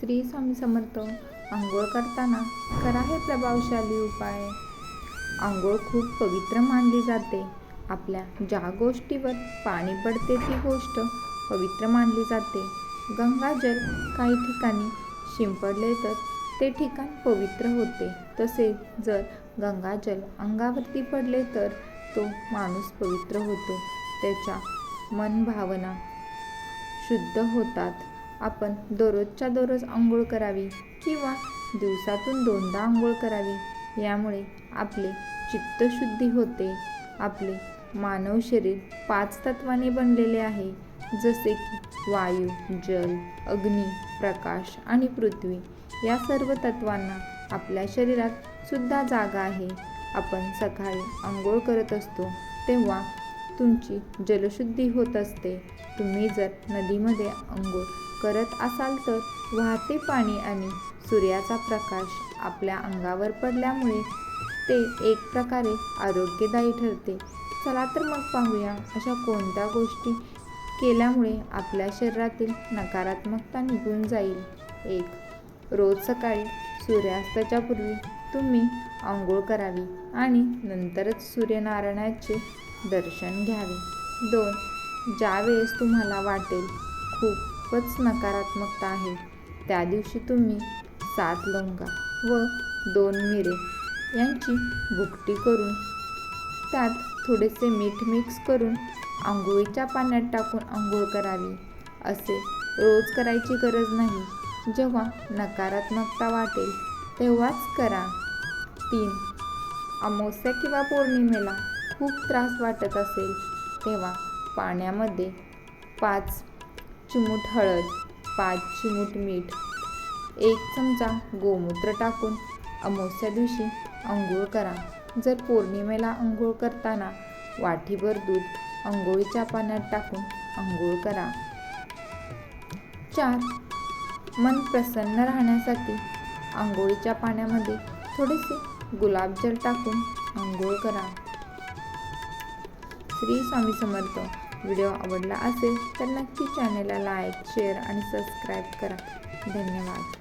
श्री स्वामी समर्थ आंघोळ करताना करा हे प्रभावशाली उपाय. आंघोळ खूप पवित्र मानली जाते. आपल्या ज्या गोष्टीवर पाणी पडते ती गोष्ट पवित्र मानली जाते. गंगाजल काही ठिकाणी शिंपडले तर ते ठिकाण पवित्र होते. तसेच जर गंगाजल अंगावरती पडले तर तो माणूस पवित्र होतो. त्याच्या मन भावना शुद्ध होतात. आपण दररोजच्या दररोज आंघोळ करावी किंवा दिवसातून दोनदा आंघोळ करावी. यामुळे आपले चित्तशुद्धी होते. आपले मानव शरीर पाच तत्वाने बनलेले आहे. जसे की वायू जल अग्नी प्रकाश आणि पृथ्वी या सर्व तत्वांना आपल्या शरीरात सुद्धा जागा आहे. आपण सकाळी आंघोळ करत असतो तेव्हा तुमची जलशुद्धी होत असते. तुम्ही जर नदीमध्ये आंघोळ करत असाल तर वाहते पाणी आणि सूर्याचा प्रकाश आपल्या अंगावर पडल्यामुळे ते एक प्रकारे आरोग्यदायी ठरते. चला तर मग पाहूया अशा कोणत्या गोष्टी केल्यामुळे आपल्या शरीरातील नकारात्मकता निघून जाईल. एक रोज सकाळी सूर्यास्ताच्या पूर्वी तुम्ही आंघोळ करावी आणि नंतरच सूर्यनारायणाचे दर्शन घ्यावे. दोन ज्यावेळेस तुम्हाला वाटेल खूप खूपच नकारात्मकता आहे. त्या दिवशी तुम्ही सात लवंगा व दोन मिरे यांची भुकटी करून त्यात थोडेसे मीठ मिक्स करून आंघोळीच्या पाण्यात टाकून आंघोळ करावी. असे रोज करायची गरज नाही. जेव्हा नकारात्मकता वाटेल तेव्हाच करा. तीन अमावस्या किंवा पौर्णिमेला खूप त्रास वाटत असेल तेव्हा पाण्यामध्ये पाच चिमूट हळद पाच चिमूट मीठ एक चमचा गोमूत्र टाकून अमावस्या दिवशी आंघोळ करा. जर पौर्णिमेला अंघोळ करताना वाटीभर दूध अंघोळीच्या पाण्यात टाकून आंघोळ करा. चार मन प्रसन्न राहण्यासाठी आंघोळीच्या पाण्यामध्ये थोडेसे गुलाबजल टाकून आंघोळ करा. श्री स्वामी समर्थ. व्हिडिओ आवडला असेल तर नक्की चॅनलला लाईक शेअर आणि सबस्क्राईब करा. धन्यवाद.